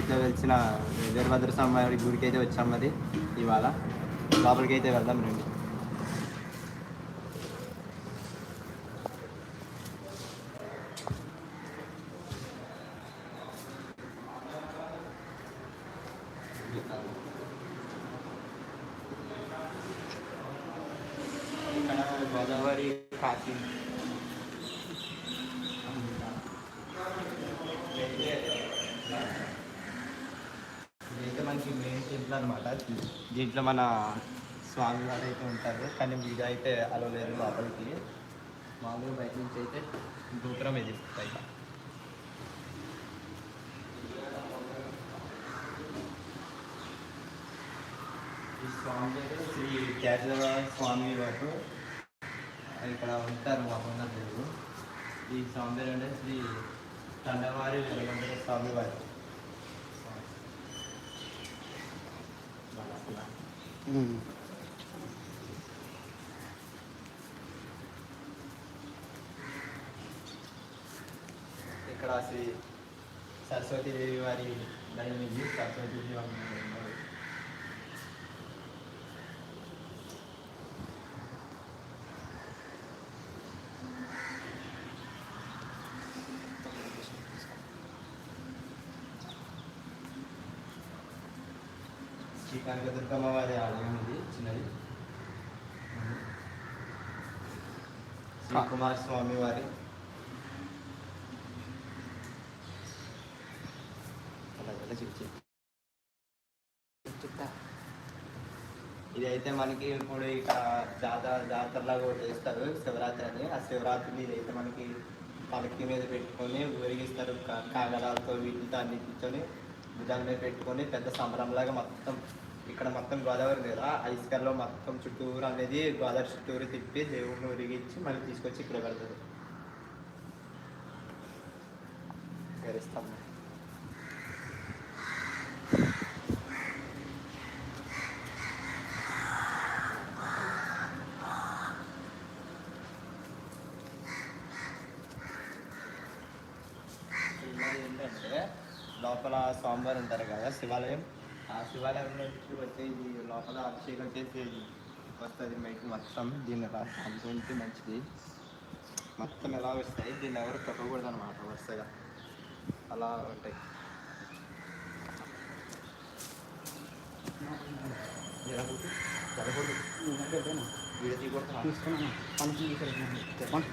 ఇట్లా తెలిసిన వీరభద్ర స్వామి వారి గుడికి అయితే వచ్చాం మరి ఇవాళ. లోపలికి అయితే వెళ్దాం రండి. గోదావరి కాశీ. మనకి మెయిన్ టెంపుల్ అనమాట దీంట్లో మన స్వామి వారు అయితే ఉంటారు. కానీ వీడియో అయితే అలో లేదు లోపలికి. మామూలుగా బయట నుంచి అయితే దూరం ఇది ఈ స్వామి పేరు శ్రీ కేశవ స్వామి వారు. ఇక్కడ ఉంటారు మా ఉన్న దేవుడు ఈ స్వామి పేరు అంటే శ్రీ తండవారి వెలుగొండ స్వామి వారు. ఇక్కడ శ్రీ సరస్వతి దేవి వారి దైవం ఇది సరస్వతి దేవి వారి శ్రీ కనకదుర్గమ్మ వారి ఆలయం ఇది చిన్నది శ్రీ కుమార స్వామి వారి చూచి ఇదైతే మనకి ఇప్పుడు ఇక్కడ జాతర జాతరలాగా ఒకటి చేస్తారు శివరాత్రి అని. ఆ శివరాత్రిని ఇదైతే మనకి పలకి మీద పెట్టుకొని ఊరిగిస్తారు కాగడాలతో వీటితో అన్నిటితోని భుజాల మీద పెట్టుకొని పెద్ద సంబరంలాగా మొత్తం ఇక్కడ మొత్తం గోదావరి కదా ఐస్కర్లో మొత్తం చుట్టూరు అనేది గోదావరి చుట్టూరు తిప్పి దేవుడిని ఉరిగించి మళ్ళీ తీసుకొచ్చి ఇక్కడ పెడతారు. గరిస్తాం ఏంటంటే లోపల స్వామివారు ఉంటారు కదా శివాలయం ఆ శివాలయం నుంచి వచ్చే ఈ లోపల అభిషేకం చేసి వస్తుంది మీకు మొత్తం దీన్ని ఎలా మంచిది మొత్తం ఎలా వస్తాయి దీన్ని ఎవరు తొక్కకూడదు అనమాట వరుసగా అలా ఉంటాయి జరగకూడదు. జరగకూడదు. వీడియో తీయకూడదు. తీసుకున్నాను చెప్పండి